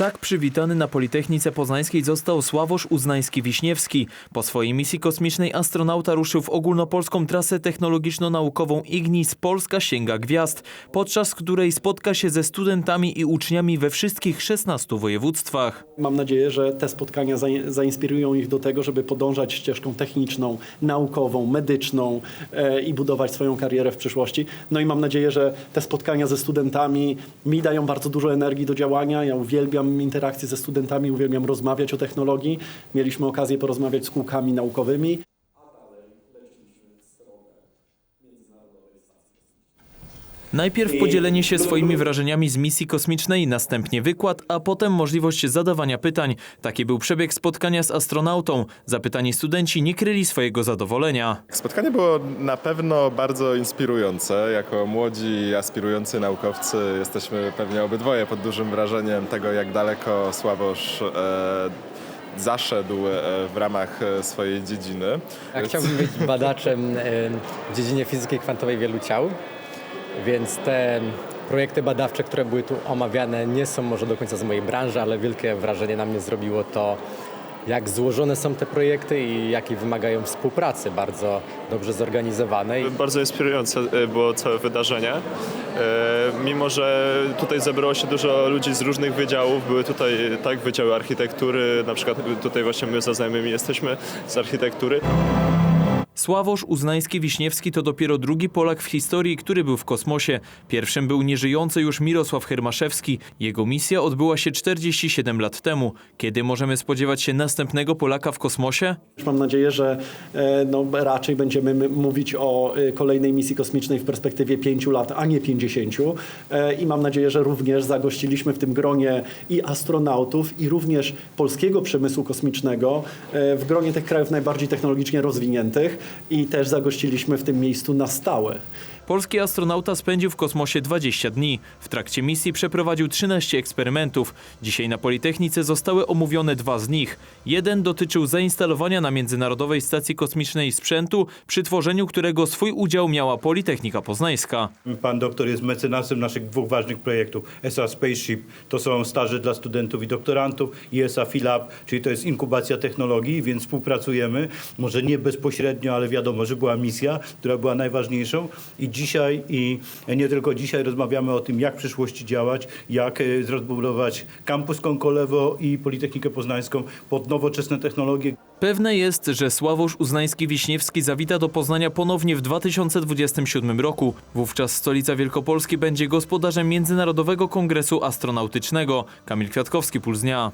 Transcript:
Tak przywitany na Politechnice Poznańskiej został Sławosz Uznański-Wiśniewski. Po swojej misji kosmicznej astronauta ruszył w ogólnopolską trasę technologiczno-naukową Ignis Polska Sięga Gwiazd, podczas której spotka się ze studentami i uczniami we wszystkich 16 województwach. Mam nadzieję, że te spotkania zain- zainspirują ich do tego, żeby podążać ścieżką techniczną, naukową, medyczną e, i budować swoją karierę w przyszłości. No i mam nadzieję, że te spotkania ze studentami mi dają bardzo dużo energii do działania. Ja uwielbiam interakcje ze studentami, uwielbiam rozmawiać o technologii. Mieliśmy okazję porozmawiać z kółkami naukowymi. Najpierw podzielenie się swoimi wrażeniami z misji kosmicznej, następnie wykład, a potem możliwość zadawania pytań. Taki był przebieg spotkania z astronautą. Zapytani studenci nie kryli swojego zadowolenia. Spotkanie było na pewno bardzo inspirujące. Jako młodzi, aspirujący naukowcy jesteśmy pewnie obydwoje pod dużym wrażeniem tego, jak daleko Sławosz e, zaszedł e, w ramach e, swojej dziedziny. Ja chciałbym być badaczem e, w dziedzinie fizyki kwantowej wielu ciał, więc te projekty badawcze, które były tu omawiane, nie są może do końca z mojej branży, ale wielkie wrażenie na mnie zrobiło to, jak złożone są te projekty i jakiej wymagają współpracy bardzo dobrze zorganizowanej. Bardzo inspirujące e, było całe wydarzenie. E, Mimo, że tutaj zebrało się dużo ludzi z różnych wydziałów, były tutaj tak wydziały architektury, na przykład tutaj właśnie my za znajomymi jesteśmy z architektury. Sławosz Uznański-Wiśniewski to dopiero drugi Polak w historii, który był w kosmosie. Pierwszym był nieżyjący już Mirosław Hermaszewski. Jego misja odbyła się 47 lat temu. Kiedy możemy spodziewać się następnego Polaka w kosmosie? Mam nadzieję, że e, no, raczej będziemy mówić o e, kolejnej misji kosmicznej w perspektywie 5 lat, a nie 50. E, I mam nadzieję, że również zagościliśmy w tym gronie i astronautów, i również polskiego przemysłu kosmicznego w gronie tych krajów najbardziej technologicznie rozwiniętych i też zagościliśmy w tym miejscu na stałe. Polski astronauta spędził w kosmosie 20 dni. W trakcie misji przeprowadził 13 eksperymentów. Dzisiaj na Politechnice zostały omówione dwa z nich. Jeden dotyczył zainstalowania na Międzynarodowej Stacji Kosmicznej sprzętu, przy tworzeniu którego swój udział miała Politechnika Poznańska. Pan doktor jest mecenasem naszych dwóch ważnych projektów. ESA Spaceship to są staże dla studentów i doktorantów i ESA Philab, czyli to jest inkubacja technologii, więc współpracujemy. Może nie bezpośrednio, ale wiadomo, że była misja, która była najważniejszą i dzisiaj i nie tylko dzisiaj rozmawiamy o tym, jak w przyszłości działać, jak e, rozbudować kampus Konkolewo i Politechnikę Poznańską pod nowoczesne technologie. Pewne jest, że Sławosz Uznański-Wiśniewski zawita do Poznania ponownie w 2027 roku. Wówczas stolica Wielkopolski będzie gospodarzem Międzynarodowego Kongresu Astronautycznego. Kamil Kwiatkowski, Puls Dnia.